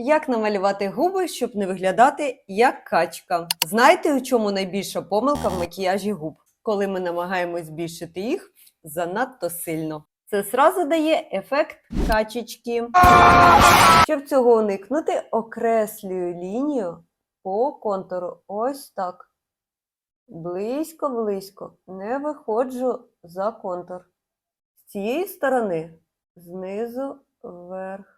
Як намалювати губи, щоб не виглядати як качка? Знаєте, у чому найбільша помилка в макіяжі губ? Коли ми намагаємось збільшити їх занадто сильно. Це зразу дає ефект качечки. Щоб цього уникнути, окреслюю лінію по контуру. Ось так. Близько-близько. Не виходжу за контур. З цієї сторони знизу вверх.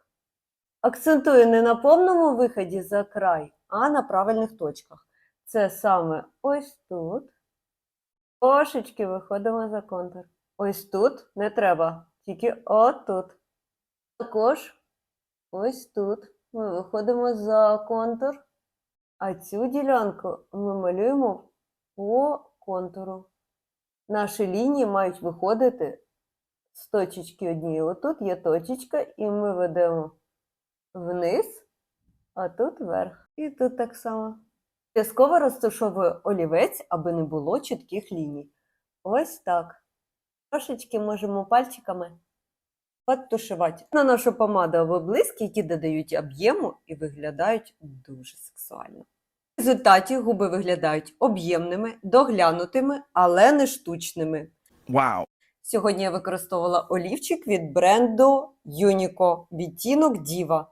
Акцентую не на повному виході за край, а на правильних точках. Це саме ось тут. Трошечки виходимо за контур. Ось тут не треба, тільки отут. Також ось тут ми виходимо за контур, а цю ділянку ми малюємо по контуру. Наші лінії мають виходити з точечки однієї. Отут є точечка, і ми ведемо вниз, а тут вверх. І тут так само. Обов'язково розташовую олівець, аби не було чітких ліній. Ось так. Трошечки можемо пальчиками підтушувати. На нашу помаду облиски, які додають об'єму і виглядають дуже сексуально. В результаті губи виглядають об'ємними, доглянутими, але не штучними. Wow. Сьогодні я використовувала олівчик від бренду Unico відтінок Diva.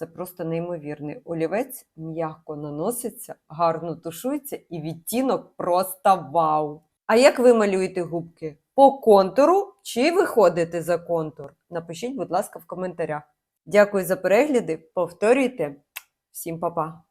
Це просто неймовірний олівець, м'яко наноситься, гарно тушується і відтінок просто вау. А як ви малюєте губки? По контуру чи виходите за контур? Напишіть, будь ласка, в коментарях. Дякую за перегляди. Повторюйте. Всім па-па!